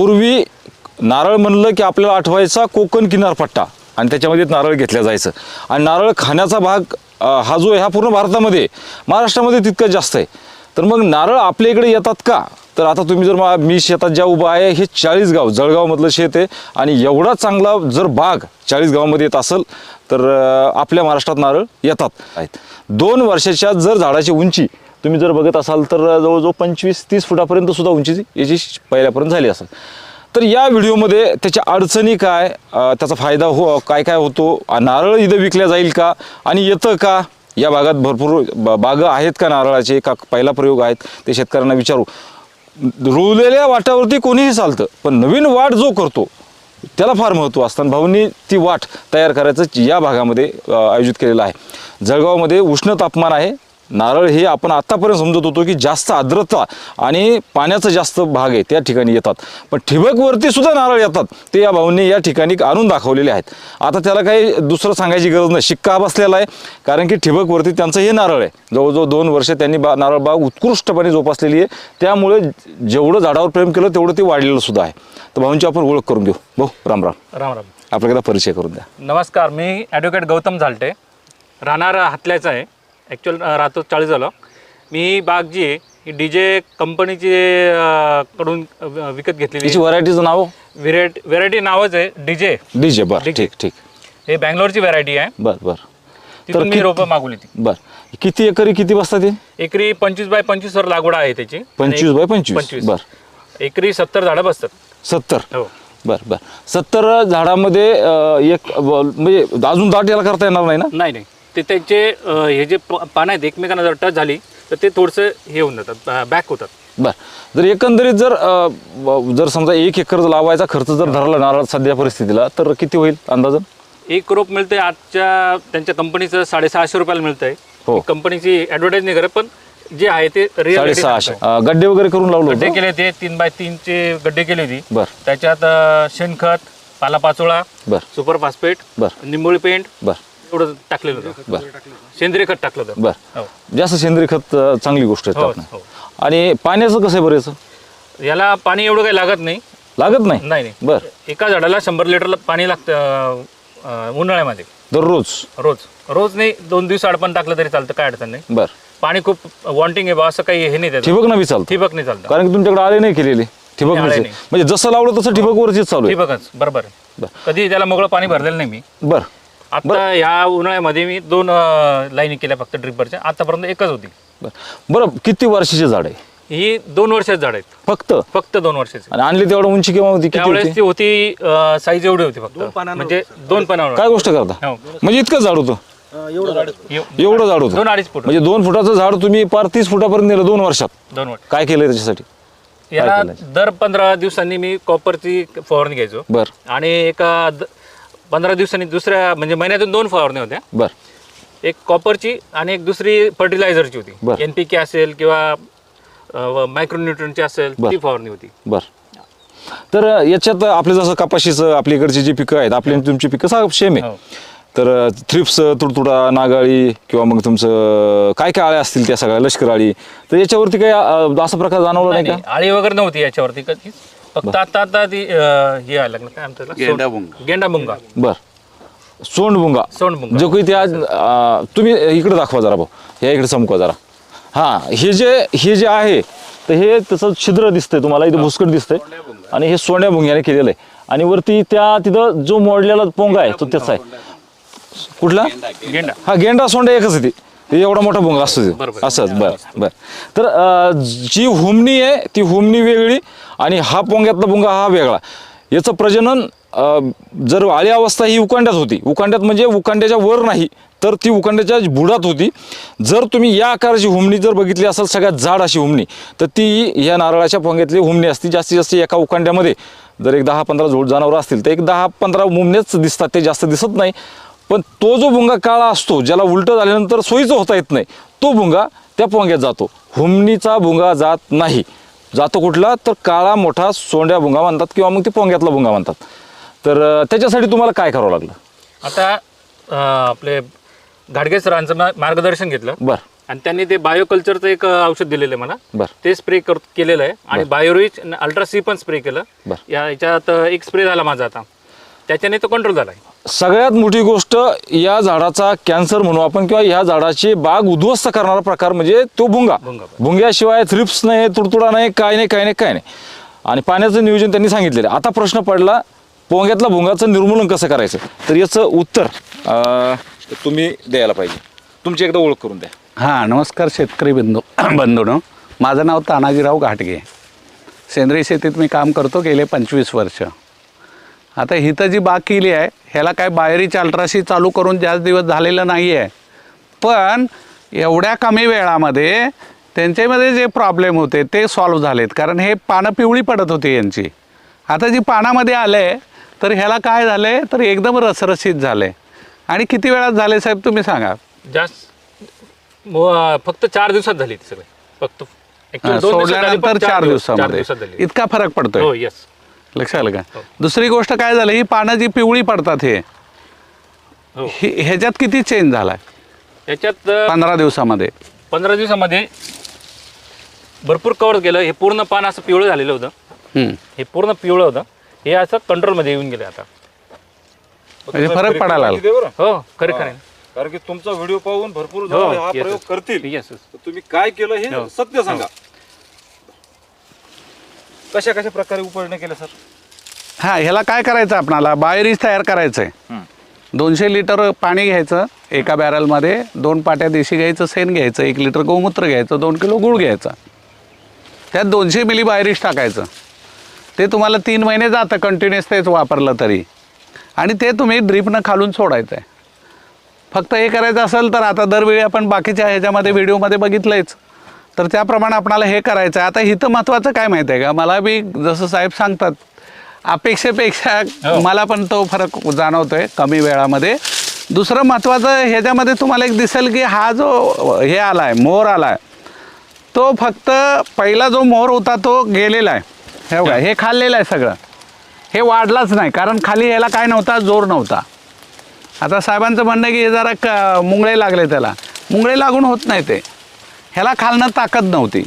पूर्वी नारळ म्हणलं की आपल्याला आठवायचा कोकण किनारपट्टा. आणि त्याच्यामध्ये नारळ घेतलं जायचं. आणि नारळ खाण्याचा भाग हा जो आहे हा पूर्ण भारतामध्ये. महाराष्ट्रामध्ये तितकं जास्त आहे. तर मग नारळ आपल्या इकडे येतात का? तर आता तुम्ही जर मा- मी शेतात ज्या उभा आहे हे चाळीस गाव जळगावमधलं शेत आहे. आणि एवढा चांगला जर बाग चाळीस गावामध्ये येत असेल तर आपल्या महाराष्ट्रात नारळ येतात. आहेत. दोन वर्षाच्या जर झाडाची उंची तुम्ही जर बघत असाल तर जवळजवळ पंचवीस तीस फुटापर्यंत सुद्धा उंची याची पहिल्यापर्यंत झाली असेल. तर या व्हिडिओमध्ये त्याच्या अडचणी काय त्याचा फायदा हो काय काय होतो नारळ इथं विकल्या जाईल का आणि येतं का? या भागात भरपूर बागं आहेत का नारळाचे का पहिला प्रयोग आहेत ते शेतकऱ्यांना विचारू. रुळलेल्या वाटावरती कोणीही चालतं पण नवीन वाट जो करतो त्याला फार महत्त्व असतं. भाऊंनी ती वाट तयार करायचं या भागामध्ये आयोजित केलेलं आहे. जळगावमध्ये उष्ण तापमान आहे. नारळ हे आपण आत्तापर्यंत समजत होतो की जास्त आर्द्रता आणि पाण्याचा जास्त भाग आहे त्या ठिकाणी येतात. पण ठिबकवरती सुद्धा नारळ येतात. ते या भाऊंनी या ठिकाणी आणून दाखवलेले आहेत. आता त्याला काही दुसरं सांगायची गरज नाही. शिक्का बसलेला आहे कारण की ठिबकवरती त्यांचं हे नारळ आहे. जवळजवळ दोन वर्ष त्यांनी बा नारळ बाग उत्कृष्टपणे जोपासलेली आहे. त्यामुळे जेवढं झाडावर प्रेम केलं तेवढं ते वाढलेलं सुद्धा आहे. तर भाऊंची आपण ओळख करून घेऊ. भाऊ राम राम. राम राम. आपल्याला परिचय करून द्या. नमस्कार मी ॲडव्होकेट गौतम झालटे. राहणार हातल्याचा आहे. ॲक्च्युअल राहतो चाळीस झालं. मी बाग जी आहे. ही डी जे कंपनीची कडून विकत घेतलेली याची व्हरायटीचं नाव? व्हेरायटी व्हेरायटी नावच आहे. डी जे डी जे बर. ठीक ठीक. हे बँगलोरची व्हेरायटी आहे. बर बर. तिथून मी रोपं मागवली ती. बर. किती एकरी किती बसतात ते एकरी पंचवीस बाय पंचवीस वर लागवड आहे त्याची. आणि पंचवीस बाय पंचवीस. बर. एकरी सत्तर झाडं बसतात. सत्तर. हो. बर बर. सत्तर झाडामध्ये अं, एक ब- म्हणजे अजून दाट याला करता येणार नाही ना? नाही नाही. ते त्यांचे हे जे पानं आहेत एकमेकांना जर टच झाली तर ते थोडंसं हे होऊन जातात बॅक होतात. बर. जर एकंदरीत जर अं, जर समजा एक एकर लावायचा खर्च जर धरला नारळ सध्या परिस्थितीला तर किती होईल अंदाजन? एक रोप मिळते आजच्या त्यांच्या कंपनीचं साडेसहाशे रुपयाला मिळतंय. हो. कंपनीची ऍडव्हर्टाईज नाही करत पण जे आहे ते रिअल साडेसहाशे. अं, गड्डे वगैरे करून लावलं गड्डे होतं केले होते तीन बाय तीनचे गड्डे केली होती. बर. त्याच्यात अं, शेणखत पालापाचोळा बर. सुपर फॉस्फेट बर. निंबोळी पेंट बर. एवढं टाकलेलं होतं. बर सेंद्रिय खत टाकलं होतं. बर. हो. जास्त सेंद्रिय खत अं, चांगली गोष्ट आहे हो, त्यातनं. हो. आणि पाण्याचं कसं आहे बरं याचं? याला पाणी एवढं काही लागत नाही. लागत नाही? नाही नाही. बर. एका झाडाला शंभर लिटरला पाणी लागतं अं, अं, उन्हाळ्यामध्ये. दररोज? रोज. रोज नाही दोन दिवस आड पण टाकलं तरी चालतं काय अडचण नाही. बर. पाणी खूप वॉन्टिंग आहे बा असं काही हे नाही त्याचं. ठिबक नवी चालतं. ठिबक नाही चालतं. कारण की तुमच्याकडे आळे नाही केलेले. ठिबक आळे. नाही. म्हणजे जसं लावलं तसं ठिबक वरतीच चालू आहे. ठिबकच बरोबर आहे. बर. कधी त्याला मोगळं पाणी भरलेलं नाही मी. बर. आता ह्या उन्हाळ्यामध्ये मी दोन लाईनी केल्या फक्त ड्रिपरच्या आतापर्यंत एकच होती. बर. बरं किती वर्षाचे झाड आहे? ही दोन वर्षाची झाड आहेत. फक्त? फक्त दोन वर्षाची. आणि आणली तेवढं उंची केव्हा होती? किती त्यावेळेस होती? ती होती साईज एवढी होती फक्त. म्हणजे दोन पानावर. काय गोष्ट करता? हो. म्हणजे इतकं झाड होतं? एव- एवढं झाड होतं? दोन अडीच फूट. म्हणजे दोन फुटाचं झाड तुम्ही पार तीस फुटापर्यंत नेलं दोन वर्षात? दोन फूट काय केलंय त्याच्यासाठी? याला? दर पंधरा दिवसांनी मी कॉपरची फवारणी घ्यायचो. बर. आणि एका द- पंधरा दिवसांनी दुसऱ्या म्हणजे महिन्यातून दोन फवारणी होत्या. बर. एक कॉपरची आणि एक दुसरी फर्टिलायझरची होती. बरं. एन पी के असेल किंवा मायक्रोन्युट्रनची असेल. ती फवारणी होती. बर. तर याच्यात आपले जसं कपाशीचं आपल्या इकडची जी पिकं आहेत आपली तुमची पिकं सेम आहे. हो. तर थ्रिप्स तुडतुडा नागाळी किंवा मग तुमचं काय काय आळ्या असतील त्या सगळ्या लष्कर आळी तर याच्यावरती काही असा प्रकार जाणवला नाही. का? आळी वगैरे नव्हती याच्यावरती कधीच. फक्त आता आता ती अं, हे आलं लागलं काय बर. सोंडबुंगा जो काही त्या अं, तुम्ही इकडे दाखवा जरा भाऊ. या इकडे चमकवा जरा. हां हे जे हे जे आहे तर हे त्याचं छिद्र दिसतंय तुम्हाला. इथं भुसकट दिसतंय. आणि हे सोंड्या भुंग्याने केलेलं आहे. आणि वरती त्या तिथं जो मोडलेला पोंगा आहे तो त्याचा आहे. कुठला? गेंडा हा गेंडा सोंडा एकच आहे ती. ते एवढा मोठा भुंगा असतो ते. बरोबर. असंच बर बर. तर अं, जी हुमणी आहे ती हुमणी वेगळी आणि हा पोंग्यातला भुंगा हा वेगळा. याचं प्रजनन जर आळी अवस्था ही उकांड्यात होती. उकांड्यात म्हणजे उकांड्याच्या वर नाही तर ती उकांड्याच्या बुडात होती. जर तुम्ही या आकाराची हुमणी जर बघितली असेल सगळ्यात जाड अशी हुमणी तर ती या नारळाच्या पोंग्यातली हुमणी असती जास्तीत जास्त एका उकांड्यामध्ये. जर एक दहा पंधरा जोड जनावरं असतील तर एक दहा पंधरा मुमनेच दिसतात ते जास्त दिसत नाही. पण तो जो भुंगा काळा असतो ज्याला उलटं झाल्यानंतर सोयीचं होता येत नाही तो भुंगा त्या पोंग्यात जातो. हुमणीचा भुंगा जात नाही. जातो कुठला तर काळा मोठा सोंड्या भुंगा म्हणतात किंवा मग ते पोंग्यातला भुंगा म्हणतात. तर त्याच्यासाठी तुम्हाला काय करावं लागलं? आता अं, आपले घाडगे सरांचं मा- मार्गदर्शन घेतलं. बर. आणि त्यांनी ते बायोकल्चरचं एक अ, औषध दिलेलं आहे मला. बरं. ते स्प्रे कर केलेलं आहे. आणि बायोरिच अल्ट्रा सी पण स्प्रे केलं. बरं. या याच्यात अ, एक स्प्रे झाला माझा आता. त्याच्याने तो कंट्रोल झाला. आहे सगळ्यात मोठी गोष्ट या झाडाचा कॅन्सर म्हणू आपण किंवा या झाडाची बाग उद्ध्वस्त करणारा प्रकार म्हणजे तो भुंगा. भुंगा. भुंग्याशिवाय थ्रिप्स नाही तुडतुडा नाही काय नाही काय नाही काय नाही. आणि पाण्याचं नियोजन त्यांनी सांगितलेलं आहे. आता प्रश्न पडला पोंग्यातला भुंगाचं निर्मूलन कसं करायचं? तर याचं उत्तर अं, तुम्ही द्यायला पाहिजे. तुमची एकदा ओळख करून द्या. हां नमस्कार शेतकरी बंधू बंधूनं. माझं नाव तानाजीराव घाटगे. सेंद्रिय शेतीत मी काम करतो गेले पंचवीस वर्ष. आता हिथं जी बाग केली आहे ह्याला काय बाहेरीची अल्ट्राशी चालू करून जास्त दिवस झालेलं नाही आहे पण एवढ्या कमी वेळामध्ये त्यांच्यामध्ये जे प्रॉब्लेम होते ते सॉल्व्ह झालेत. कारण हे पानं पिवळी पडत होती यांची. आता जी पानामध्ये आले तर ह्याला काय झाले तर एकदम रसरशीत झाले. आणि किती वेळात झाले साहेब तुम्ही सांगा. जास्त मो- फक्त चार दिवसात झाली ती सगळी. फक्त Actually हा, दोन दिवसात झाली, पण सोडल्यानंतर चार दिवस- चार दिवसामध्ये दिवसात झाली. इतका फरक पडतोय. हो येस लक्षात आलं का? दुसरी गोष्ट काय झालं ही पानं जी पिवळी पडतात हे हो. ही- ह्याच्यात किती चेंज झालाय? याच्यात अ, पंधरा दिवसामध्ये. पंधरा दिवसामध्ये भरपूर कव्हर केलं. हे पूर्ण पान असं पिवळं झालेलं होतं. हम्म. हे पूर्ण पिवळं होतं. हे असं कंट्रोलमध्ये येऊन गेले आता. म्हणजे फरक पडायला लागला. दे बरं. हो खरे खरे. कारण की तुमचा व्हिडिओ पाहून भरपूर जण हो, प्रयोग. करतील. येस येस तर तुम्ही काय केलं हे हो. सत्य सांगा. कशा कशा प्रकारे उपाययोजना केल्या सर? हा ह्याला काय करायचं आपणाला? बायोरीज तयार करायचं आहे दोनशे लिटर पाणी घ्यायचं एका बॅरलमध्ये दोन पाट्या देशी घ्यायचं सेन घ्यायचं एक लिटर गोमूत्र घ्यायचं दोन किलो गूळ घ्यायचा. त्यात दोनशे मिली बायरिश टाकायचं. ते तुम्हाला तीन महिने जातं कंटिन्युअस तेच वापरलं तरी. आणि ते तुम्ही ड्रीपनं खालून सोडायचं आहे फक्त हे करायचं असेल तर आता दरवेळी आपण बाकीच्या ह्याच्यामध्ये व्हिडिओमध्ये बघितलंच तर त्याप्रमाणे आपणाला हे करायचं आहे. आता इथं महत्त्वाचं काय माहिती आहे का? मला बी जसं साहेब सांगतात अपेक्षेपेक्षा मला पण तो फरक जाणवतोय कमी वेळामध्ये. दुसरं महत्त्वाचं ह्याच्यामध्ये तुम्हाला एक दिसेल की हा जो हे आला आहे मोर आला आहे तो फक्त पहिला जो मोहर होता तो गेलेला आहे. हे बघा हे. खाल्लेलं आहे सगळं. हे वाढलाच नाही कारण खाली ह्याला काय नव्हता? जोर नव्हता. आता साहेबांचं म्हणणं की हे जरा क मुंगळे लागले त्याला. मुंगळे लागून होत नाही ते. ह्याला खालनं ताकद नव्हती.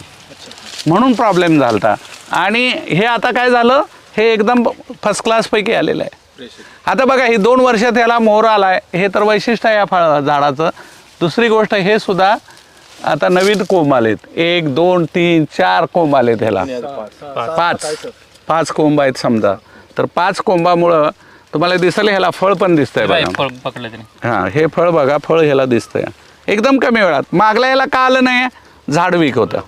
म्हणून प्रॉब्लेम झाला होता आणि हे आता काय झालं? हे एकदम फर्स्ट क्लासपैकी आलेलं आहे. आता बघा ही दोन वर्षात ह्याला मोहर आला आहे हे तर वैशिष्ट्य आहे या फळ झाडाचं. दुसरी गोष्ट हे सुद्धा आता नवीन कोंब आलेत. एक दोन तीन चार कोंब आलेत ह्याला. पाच. पाच. कोंब आहेत समजा. तर पाच कोंबामुळं तुम्हाला दिसेल ह्याला फळ पण दिसतंय बघा. हां हे फळ बघा फळ ह्याला दिसतंय. एकदम कमी वेळात. मागल्या याला का आलं नाही? झाड वीक होतं.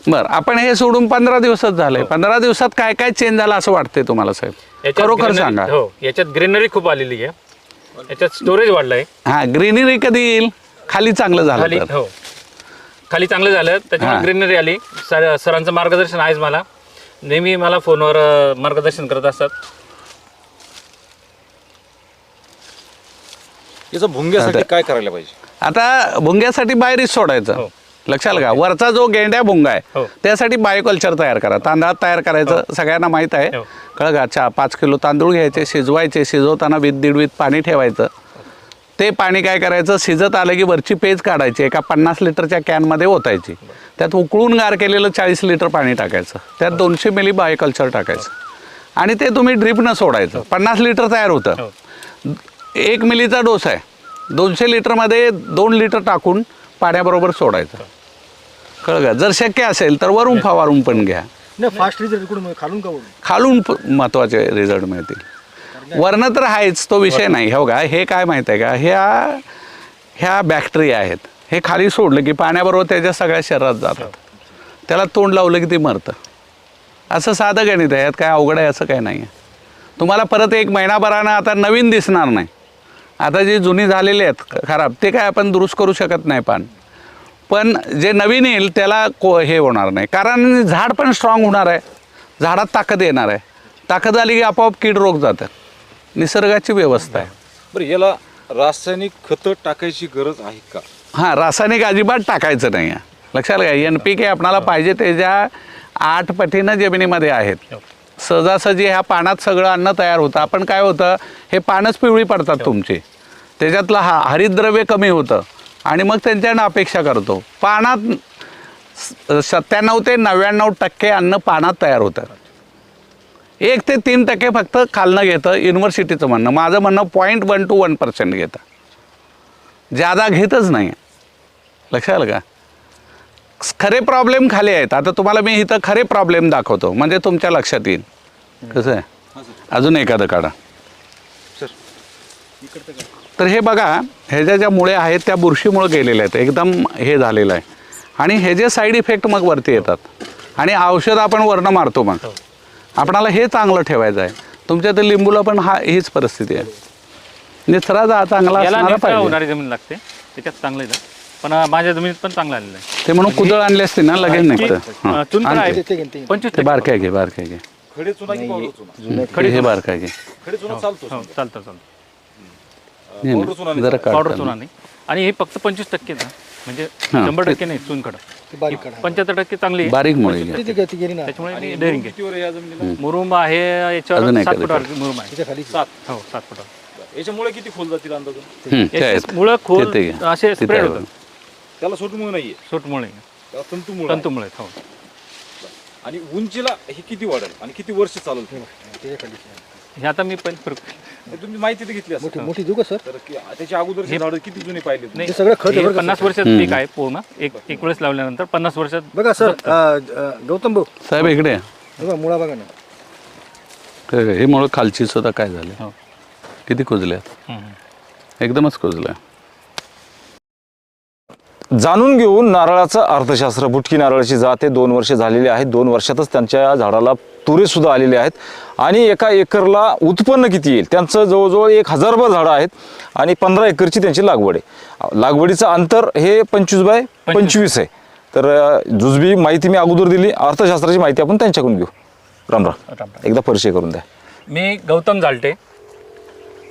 बरं आपण हे सोडून पंधरा दिवसच झालंय पंधरा दिवसात काय काय चेंज झालं असं वाटतंय तुम्हाला साहेब? खरोखर सांगा. हो याच्यात ग्रीनरी खूप आलेली आहे. याच्यात स्टोरेज वाढलंय. हा ग्रीनरी कधी येईल? खाली चांगलं झालं तर. हो. खाली चांगलं झालं त्याच्यामुळे हा. ग्रीनरी आली. सर सरांचं मार्गदर्शन आहेच मला. नेहमी मला फोनवर अ, मार्गदर्शन करत असतात. याचं भुंग्यासाठी काय करायला पाहिजे? आता भुंग्यासाठी बाहेरच सोडायचं. हो. लक्षात का वरचा जो गेंड्या भुंगा आहे हो. त्यासाठी बायोकल्चर तयार करा. तांदळात तयार करायचं सगळ्यांना माहीत आहे. हो. कळलं का? पाच किलो तांदूळ घ्यायचे शिजवायचे शिजवताना वीत दीड वीत पाणी ठेवायचं. ते पाणी काय करायचं? शिजत आलं की वरची पेज काढायची एका पन्नास लिटरच्या कॅनमध्ये ओतायची. त्यात उकळून गार केलेलं चाळीस लिटर पाणी टाकायचं. त्यात दोनशे मिली बायोकल्चर टाकायचं. आणि ते तुम्ही ड्रिपनं सोडायचं. पन्नास लिटर तयार होतं. हो. एक मिलीचा डोस आहे. दोनशे लिटरमध्ये दोन लिटर टाकून पाण्याबरोबर सोडायचं. कळलं का? जर शक्य असेल तर वरून फवारून पण घ्या. नाही फास्ट रिझल्ट कुठून मिळेल? खालून का वरून? खालून प- महत्त्वाचे रिझल्ट मिळतील. वरनं तर आहेच तो विषय नाही. हो का? हे काय माहीत आहे का? ह्या ह्या बॅक्टेरिया आहेत. हे खाली सोडलं की पाण्याबरोबर त्याच्या सगळ्या शरीरात जातात. त्याला तोंड लावलं की ते मरतं. असं साधं गणित आहे. यात काय अवघड आहे असं काय नाही आहे तुम्हाला परत एक महिनाभरानं आता नवीन दिसणार नाही. आता जी जुनी झालेली आहेत खराब ते काय आपण दुरुस्त करू शकत नाही पान पण जे नवीन येईल त्याला को हे होणार नाही. कारण झाड पण स्ट्रॉंग होणार आहे. झाडात ताकद येणार आहे. ताकद आली की आपोआप कीड रोग जातात. निसर्गाची व्यवस्था आहे. बरं याला रासायनिक खतं टाकायची गरज आहे का? हां रासायनिक अजिबात टाकायचं नाही आहे. लक्षात घ्या एन पी के आपणाला पाहिजे त्याच्या आठ पटीनं जमिनीमध्ये आहेत. सहजासहजी ह्या पानात सगळं अन्न तयार होतं. आपण काय होतं हे पानच पिवळी पडतात तुमची. त्याच्यातलं हा हरितद्रव्य कमी होतं. आणि मग त्यांच्याकडनं अपेक्षा करतो. पानात सत्त्याण्णव ते नव्याण्णव टक्के अन्न पानात तयार होतं. एक ते तीन टक्के फक्त खालनं घेतं युनिव्हर्सिटीचं म्हणणं. माझं म्हणणं point one two one percent घेतं. जादा घेतच नाही लक्षात आलं का? खरे प्रॉब्लेम खाली आहेत. आता तुम्हाला मी इथं खरे प्रॉब्लेम दाखवतो. म्हणजे तुमच्या लक्षात येईल. कसं आहे? अजून एखादं काढा. तर हे बघा ह्याच्या ज्या मुळे आहेत त्या बुरशीमुळे गेलेल्या आहेत. एकदम हे झालेलं आहे. आणि हे जे साईड इफेक्ट मग वरती येतात. आणि औषध आपण वरनं मारतो मग. आपणाला हे चांगलं ठेवायचं आहे. तुमच्या तर लिंबूला पण हा हीच परिस्थिती आहे. निचरा जा चांगला याला असणारा निचरा पाहिजे. होणारी जमीन लागते. त्याच्यात चांगलं पण माझ्या जमिनीत पण चांगलं आलेलं आहे. ते म्हणून कुदळ आणली असते ना लगेच अं, हां. चुनखडा. आहे. घेईन. पंचवीस ते टक्के. बारकाय घे बारकाय घे. खडे चुना की पावडर चुना? हे बारकाय घे. खडे चुना चालतो हो चालतं चालतं. हे पावडर चुना नाही. जरा पावडर काढ चुना नाही. आणि हे फक्त पंचवीस टक्के ना. म्हणजे. शंभर टक्के नाही चुनखडा. पंच्याहत्तर टक्के चांगली आहे. बारीक मुळे घे त्याच्यामुळे डेअरिंग आहे. या जमिनीला? मुरुम आहे अजून याच्यावर सात आहे. फुटावर मुरुम आहे. सात. हो सात फुटावर. याच्यामुळे किती खोल जातील अंदाज? हं, ते आहेत मुळं खोल ते- ते घे. असे तिथे स्प्रेड आहे होतात. त्याला सोटमुळे नाहीये. सूटमुळे त्याला तंतुमुळे आहे. तंतुमुळे हो. आणि उंचीला हे किती वाढेल? आणि किती वर्ष चालेल? हे आता मी पण हे तुम्ही माहिती तर घेतली असेल. मोठी मोठी सर. तर की त्याच्या अगोदरची झाडं किती जुने पाहिले तुम्ही? नाही सगळं खत आहे हे बरं का पन्नास वर्षात पीक आहे पूर्ण. एक एक वेळेस लावल्यानंतर पन्नास वर्षात बघा सर अ, अ, गौतम भाऊ. साहेब इकडे या. बघा मुळा बघा ना. हे हे मुळे खालची सुद्धा काय झाले? हो. किती कुजल्या एकदमच कुजल्या. जाणून घेऊन नारळाचं अर्थशास्त्र बुटकी नारळाची जात आहे दोन वर्ष झालेली आहेत दोन वर्षातच त्यांच्या झाडाला तुरे सुद्धा आलेले आहेत. आणि एका एकरला उत्पन्न किती येईल? त्यांचं जवळजवळ एक हजारभर झाडं आहेत आणि पंधरा एकरची त्यांची लागवड आहे. लागवडीचं अंतर हे पंचवीस बाय पंचवीस आहे. तर जुजबी माहिती मी अगोदर दिली. अर्थशास्त्राची माहिती आपण त्यांच्याकडून घेऊ. राम राम. एकदा परिचय करून द्या. मी गौतम जालटे.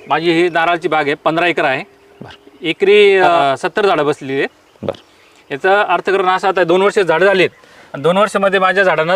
माझी ही नारळाची बाग आहे. पंधरा एकर आहे. एकरी सत्तर झाडं बसलेली आहेत. बरं. याचा अर्थकरण असा आता दोन वर्ष झाडं झालीत. आणि दोन वर्षामध्ये माझ्या झाडांना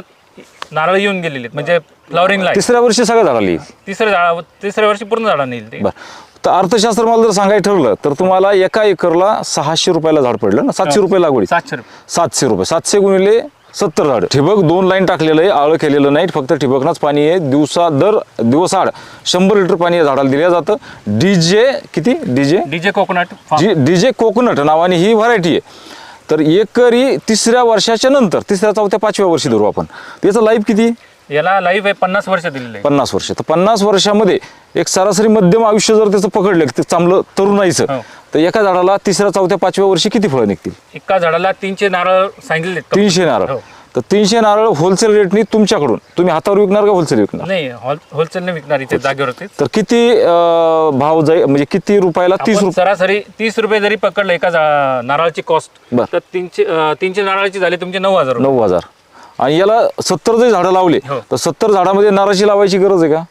नारळ येऊन गेलेले आहेत म्हणजे फ्लॉवरिंगला. तिसऱ्या वर्षी सगळं झाडाला येईल तिसरं झाड तिसऱ्या वर्षी पूर्ण झाडांना येईल ते. बरं. तर अर्थशास्त्र मला जर सांगायचं ठरलं तर तुम्हाला एका एकरला सहाशे रुपयाला झाड पडलं ना? सातशे रुपये लागवडी. सातशे रुपये. सातशे रुपये. सातशे गुणिले सत्तर झाड. ठिबक दोन लाईन टाकलेलं आहे आळं केलेलं नाही फक्त ठिबकनाच पाणी आहे. दिवसा दर दिवसाआड शंभर लिटर पाणी या झाडाला दिलं जातं. डीजे किती? DJ? DJ coconut DJ coconut नावाने ही व्हरायटी आहे. तर एकरी तिसऱ्या वर्षाच्या नंतर तिसऱ्या चौथ्या पाचव्या वर्षी धरू आपण. त्याचं लाईफ किती? याला लाईफ आहे पन्नास वर्ष दिलेलं आहे पन्नास वर्ष तर पन्नास वर्षामध्ये एक सरासरी मध्यम आयुष्य जर त्याचं पकडलं ते चांगलं तरुणाईचं हो. तर एका झाडाला तिसऱ्या चौथ्या पाचव्या वर्षी किती फळं निघतील एका झाडाला तीनशे नारळ सांगितले. तीनशे नारळ हो. तर तीनशे नारळ होलसेल रेटनी तुमच्याकडून तुम्ही हातावर विकणार का होलसेल विकणार नाही होल होलसेलने विकणार इथे जागेवर होते तर किती अं, भाव जाईल म्हणजे किती रुपयाला तीस आपण रुपये सरासरी तीस रुपये जरी पकडलं एका झा- नारळाची कॉस्ट बर. तर तीनशे अं, तीनशे नारळाची झाली तुमचे नऊ हजार रुपये. नऊ हजार आणि याला सत्तर जरी झाडं लावले हो. तर सत्तर झाडामध्ये नारळाची लावायची गरज आहे का?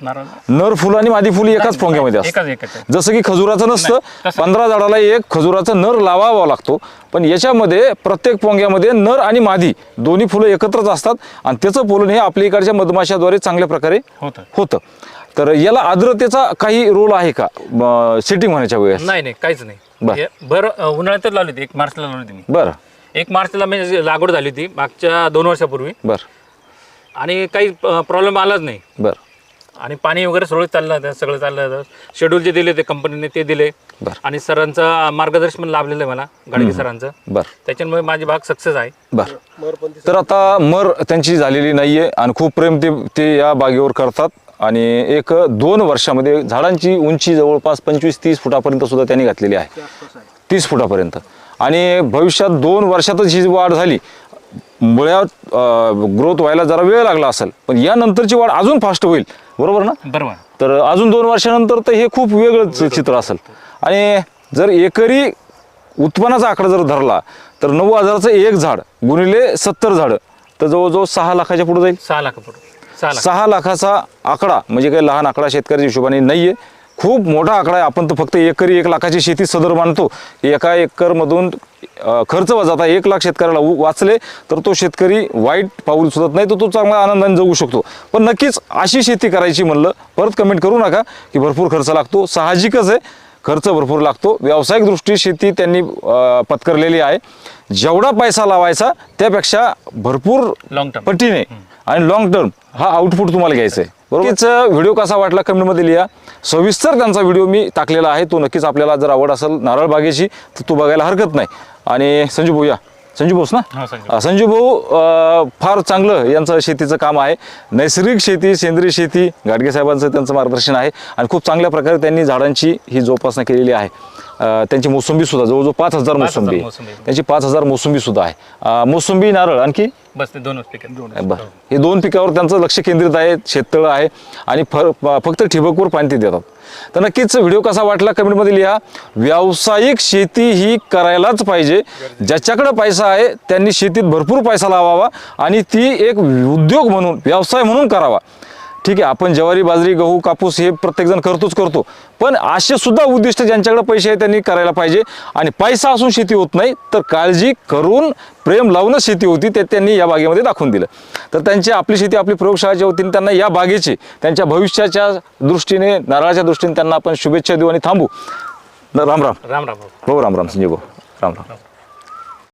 नारळ नर फुल आणि मादी फुल एकाच पोंग्यामध्ये असतात एकाच एकाच आहे. जसं की खजुराचं नसतं तसं पंधरा झाडाला एक खजुराचं नर लावावा लागतो. पण याच्यामध्ये प्रत्येक पोंग्यामध्ये नर आणि मादी दोन्ही फुलं एकत्रच असतात. आणि त्याचं पोलन हे आपल्या इकडच्या मधमाशाद्वारे चांगल्या प्रकारे होतं. होतं. तर याला आर्द्रतेचा काही रोल आहे का? सेटिंग होण्याच्या वेळेस? नाही नाही काहीच बर. नाही हे- बरं अं, उन्हाळ्यातच लावली होती एक मार्चला लावली होती मी. बरं. एक मार्चला म्हणजे लागवड झाली होती मागच्या दोन वर्षापूर्वी. बरं. आणि काही प्रॉब्लेम आलाच नाही. बरं. आणि पाणी वगैरे सगळं चाललं होतं सगळं चाललं होतं. शेड्यूल जे दिले ते कंपनीने ते दिले. बरं. आणि सरांचं मार्गदर्शन पण लाभलेलं आहे मला गाडगे सरांचं. बरं. त्याच्यामुळे माझी बाग सक्सेस आहे. बरं. तर आता मर त्यांची झालेली नाहीये आणि खूप प्रेम ते ते या बागेवर करतात. आणि एक दोन वर्षामध्ये झाडांची उंची जवळपास पंचवीस तीस फुटापर्यंत सुद्धा त्यांनी घातलेली आहे. तीस फुटापर्यंत. आणि भविष्यात दोन वर्षातच ही वाढ झाली. मुळ्यात ग्रोथ व्हायला जरा वेळ लागला असेल पण यानंतरची वाढ अजून फास्ट होईल. बरोबर ना? बरोबर. तर अजून दोन वर्षानंतर तर हे खूप वेगळं चि- चित्र असेल. आणि जर एकरी उत्पन्नाचा आकडा जर धरला तर नऊ हजाराचं एक झाड गुणिले सत्तर झाडं तर जवळजवळ सहा लाखाच्या पुढे जाईल. सहा लाखापूर्वी सहा लाख. सहा लाखाचा आकडा म्हणजे काही लहान आकडा शेतकऱ्याच्या हिशोबाने नाही आहे खूप मोठा आकडा आहे. आपण तर फक्त एकरी एक लाखाची शेती सदर मानतो. एका एकरमधून खर्च वजाता एक लाख शेतकऱ्याला वाचले तर तो शेतकरी वाईट पाऊल सुद्धा नाही तर तो चांगला आनंदाने जगू शकतो. पण नक्कीच अशी शेती करायची म्हणलं परत कमेंट करू नका की भरपूर खर्च लागतो. साहजिकच आहे. खर्च भरपूर लागतो. व्यावसायिक दृष्टी शेती त्यांनी पत्करलेली आहे. जेवढा पैसा लावायचा त्यापेक्षा भरपूर Long term. पटीने आणि लॉंग टर्म हा आउटपुट तुम्हाला घ्यायचा आहे. बरोबर? व्हिडिओ कसा वाटला कमेंटमध्ये लिहा. सविस्तर त्यांचा व्हिडिओ मी टाकलेला आहे. तो नक्कीच आपल्याला जर आवड असेल नारळ बागेची तर तो बघायला हरकत नाही. आणि संजू भाऊ या. संजू भाऊस ना? हो, संजू. भाऊ फार चांगलं यांचं शेतीचं काम आहे. नैसर्गिक शेती सेंद्रिय शेती गाडगे साहेबांचं त्यांचं मार्गदर्शन आहे. आणि खूप चांगल्या प्रकारे त्यांनी झाडांची ही जोपासना केलेली आहे. त्यांची मोसंबी सुद्धा जवळजवळ पाच हजार मोसंबी. त्यांची पाच हजार मोसंबी सुद्धा आहे मोसंबी नारळ आणखी? बस ते दोनच पिक. बरं. हे दोन पिकावर त्यांचं लक्ष केंद्रित आहे शेततळं आहे आणि फ फक्त ठिबकवर पाणी ते देतात. तर नक्कीच व्हिडिओ कसा वाटला कमेंटमध्ये लिहा. व्यावसायिक शेती ही करायलाच पाहिजे. ज्याच्याकडे पैसा आहे त्यांनी शेतीत भरपूर पैसा लावावा आणि ती एक उद्योग म्हणून व्यवसाय म्हणून करावा. ठीक आहे आपण ज्वारी बाजरी गहू कापूस हे प्रत्येकजण करतोच करतो. पण असे सुद्धा उद्दिष्ट ज्यांच्याकडे पैसे आहेत त्यांनी करायला पाहिजे. आणि पैसा असून शेती होत नाही तर काळजी करून प्रेम लावूनच शेती होती ते त्यांनी या बागेमध्ये दाखवून दिलं. तर त्यांची आपली शेती आपली प्रयोगशाळाच्या वतीने त्यांना या बागेची त्यांच्या भविष्याच्या दृष्टीने नारळाच्या दृष्टीने त्यांना आपण शुभेच्छा देऊ आणि थांबू. राम. राम राम राम. हो राम राम संजय भाऊ. राम राम.